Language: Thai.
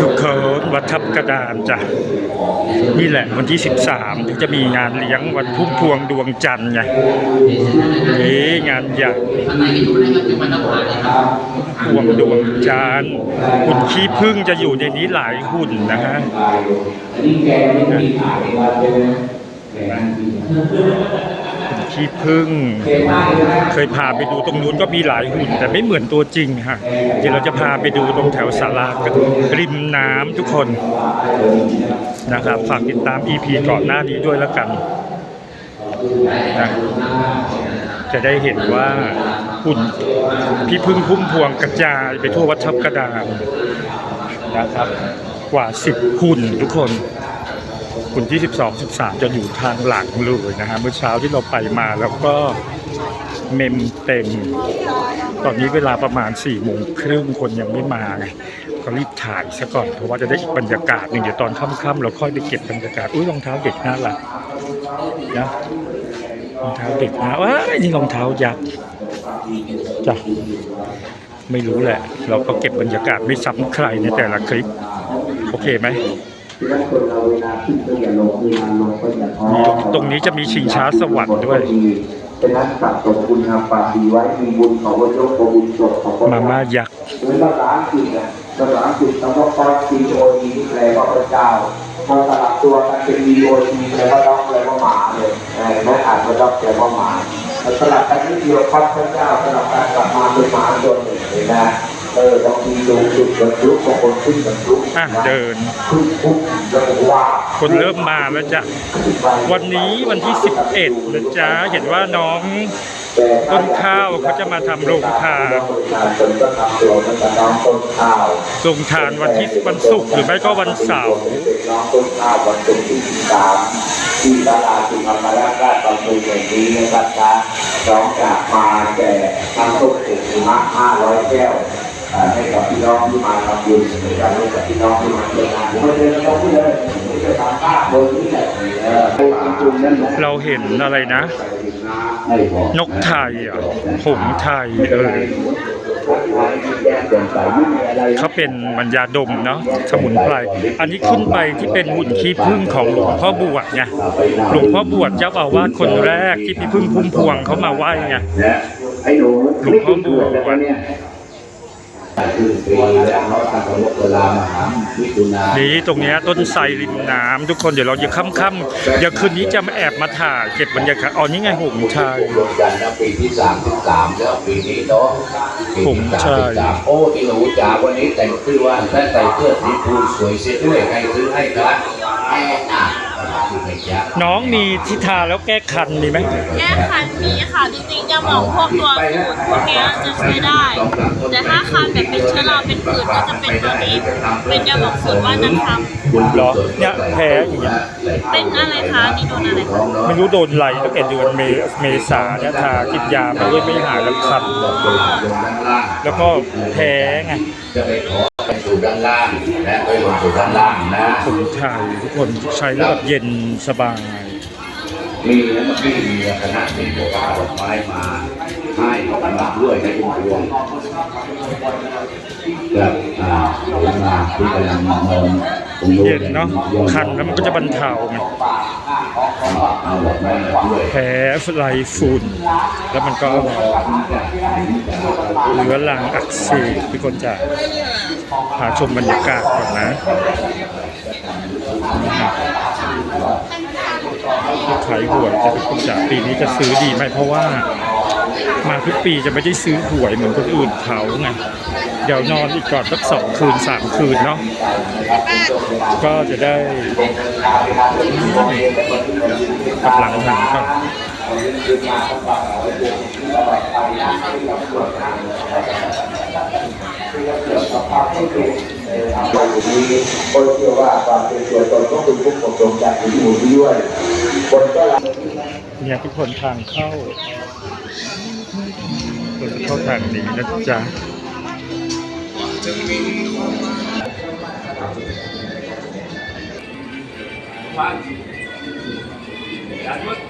ทุกคนวัดทับกระดานจ้ะนี่แหละวันที่ 13 ถึงจะมีงานเลี้ยงวันพุ่มพวงดวงจันทร์ไงนี่งานใหญ่พวงดวงจันทร์หุ่นขี้ผึ้งจะอยู่ในนี้หลายหุ่นนะฮะนี่แกไม่มีขายมาเลย หุ่นขี้ผึ้งเก่งเคยพาไปดูตรงนู้นก็มีหลายหุ่น แต่ไม่เหมือนตัวจริงฮะเดี๋ยวเราจะพาไปดูตรงแถวศาลากันริมน้ำทุกคนนะครับฝากติดตาม EP ก่อนหน้านี้ด้วยแล้วกันนะจะได้เห็นว่าหุ่นพี่พึ่งพุ่มพวงกระจายไปทั่ววัดทับกระดานนะครับกว่า10หุ่นทุกคน หุ่นที่ 12 13 จะอยู่ทางหลังเลยนะฮะเมื่อเช้าที่เราไปมาแล้วก็เมมเต็ม ตอนนี้เวลาประมาณ4ี่โมงครึ่งคนยังไม่มาไงก็รีบถ่ายซะก่อน เพราะว่าจะได้อีกบรรยากาศหนึ่งเดี๋ยวตอนค่ำๆเราค่อยไปเก็บบรรยากาศอุ้ยรองเท้าเด็กน่ารักนะรองเท้าเด็กนะว้านี่รองเท้ายักษ์จ้ะไม่รู้แหละ เราก็เก็บบรรยากาศไม่ซ้ำใครในแต่ละคลิป โอเคไหม ดังนั้นคนเราเวลาขึ้นก็อย่าลงเวลาลงก็อย่าท้อมีตรงนี้จะมีชิงช้าสวรรค์ด้วยฉะนั้นสะสมคุณงามความดีไว้มีบุญของพระเจ้าของบุญสดของพระมาม่ายักษ์หรือภาษาอังกฤษนะภาษาอังกฤษคำว่า God C O E ที่แปลว่าพระเจ้าพอสลับตัวกันเป็น D O T แปลว่าด็อกแปลว่าหมาเลยเออไม่อ่านว่าด็อกแปลว่าหมาแต่สลับกันนิดเดียวครับพระเจ้าสลับกันกลับมาเป็นหมาตัวหนึ่งเลยนะ เออบางทีดูจุดบรรลุบางคนขึ้นบรรลุอะเดิน ขึ้นปุ๊บแล้วก็ว่าคนเริ่มมาแล้วจ้ะ วันนี้วันที่ 11นะจ๊ะเห็นว่าน้องต้นข้าวเขาจะมาทำโรงทานจนก็ทำโรงทานน้องต้นข้าวโรงทานวันที่วันศุกร์หรือไม่ก็วันเสาร์เป็นน้องต้นข้าววันศุกร์ที่สามที่ตลาดสุพรรณราชราชบำรุงแห่งนี้นะครับนะน้องจากมาแจกน้ำส้มสุกหิมะ500แก้วอ่า ให้กับพี่น้องที่มาทำบุญในะครับให้กับพี่น้องที่มาเที่ยวงานผมไม่เจอน้องที่เลยผมจะตามภาพบนนี้แหละเละเราเห็นอะไรนะ นกไทยอะหงไทยเออเขาเป็นบรรยาดมเนาะสมุนไพรอันนี้ขึ้นไปที่เป็นหุ่นขี้ผึ้งของหลวงพ่อบวชไงหลวงพ่อบวชเจ้าอาวาสคนแรกที่พี่พึ่งพุ่มพวงเขามาไหว้ไงหลวงพ่อบัวไม่กิ นเผือกเนี่ยคือปีแล้วเขาทำกับเวลามหาวิจุนานี่ตรงเนี้ยต้นไทรริมน้ำทุกคนเดี๋ยวเราจะค่ำๆเดี๋ยวคืนนี้จะมาแอบมาถ่ายเก็บบรรยากาศอ๋อนี่ไงหงส์ไทยรวมกันนะปีที่สามสิบสามแล้วปีนี้เนาะปีผมที่ใช่สามสิบสามโอ้ที่หนูจ๋าวันนี้แต่งคือว่าและใส่เสื้อสีฟูสวยเสียด้วยใครซื้อให้ครับ น้องมีที่ทาแล้วแก้คันมีไหมแก้คันมีค่ะ จริงๆจะบอกพวกตัวสูตรพวกเนี้ยจะใช้ได้ แต่ถ้าคันแบบเป็นเชื้อราเป็นผื่นก็จะเป็นตัวนี้ เป็นยาบอกสูตรว่านันทเหรอเนี่ยแพ้อย่างเงี้ยำเป็นอะไรคะนี่โดนอะไรคะไม่รู้โดนไหลตั้งแต่เดือนเมเมษาเนี่ยทากินยาไปด้วยไม่หายแล้วคันลงด้านล่างแล้วก็แพ้ไงจะ ไปขอไปสู่ด้านล่างและไปลงสู่ด้านล่างนะผมถ่ายทุกคนใช้แล้วแบบเย็นสบายมีนะเมื่อกี้มีคณะที่บอกว่าเอาดอกไม้มาให้มาด้วยในคุณพวงกับอ่าผมมาที่กำลังมองตรงนู้นเย็นเนาะคันแล้วมันก็จะบรรเทาไงเอาดอกไม้มาด้วยแพ้ไรฝุ่น แล้วมันก็เรื้อรังอักเสบทุกคนจะ หาชมบรรยากาศก่อนนะขายหวยจะเป็นคนจ่าปีนี้จะซื้อดีไหมเพราะว่า มาทุกปีจะไม่ได้ซื้อหวยเหมือนคนอื่นเขาไงเดี๋ยวนอนอีกก่อนสักสองคืนสามคืนเนาะก็จะได้กำลังหันก่อน วันนี้คนเชื่อว่าความเป็นตัวตนของคุณผู้ปกครองจากอยู่ที่ด้วยคนก็รับเนี่ยทุกคนทางเข้าเราจะเข้าทางนี้นะจ๊ะ Dạ,